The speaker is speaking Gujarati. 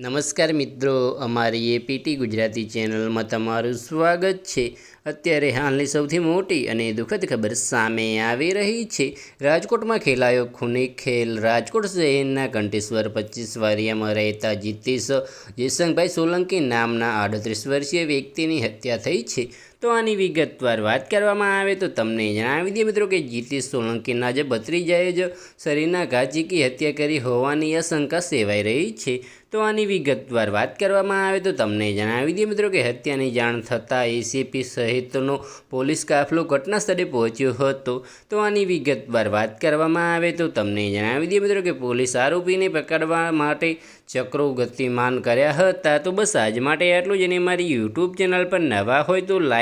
નમસ્કાર મિત્રો, અમારી એપીટી ગુજરાતી ચેનલમાં તમારું સ્વાગત છે. અત્યારે હાલની સૌથી મોટી અને દુઃખદ ખબર સામે આવી રહી છે. રાજકોટમાં ખેલાયો ખૂની ખેલ. રાજકોટ શહેરના કંટેશ્વર પચીસ વારિયામાં રહેતા જીતેશ જયસંગભાઈ સોલંકી નામના આડત્રીસ વર્ષીય વ્યક્તિની હત્યા થઈ છે. તો આની વિગતવાર વાત કરવામાં આવે તો તમને જણાવી દઈએ મિત્રો કે જીતેશ સોલંકીના જે ભત્રીજાએ જ શરીરના ઘા ઝીકી હત્યા કરી હોવાની આશંકા સેવાઈ રહી છે. તો આની વિગતવાર વાત કરવામાં આવે તો તમને જણાવી દઈએ મિત્રો કે હત્યાની જાણ થતાં એસીપી સહિતનો પોલીસ કાફલો ઘટના સ્થળે પહોંચ્યો હતો. તો આની વિગતવાર વાત કરવામાં આવે તો તમને જણાવી દઈએ મિત્રો કે પોલીસ આરોપીને પકડવા માટે ચક્રો ગતિમાન કર્યા હતા. તો બસ આજ માટે આટલું જ અને મારી યુટ્યુબ ચેનલ પર નવા હોય તો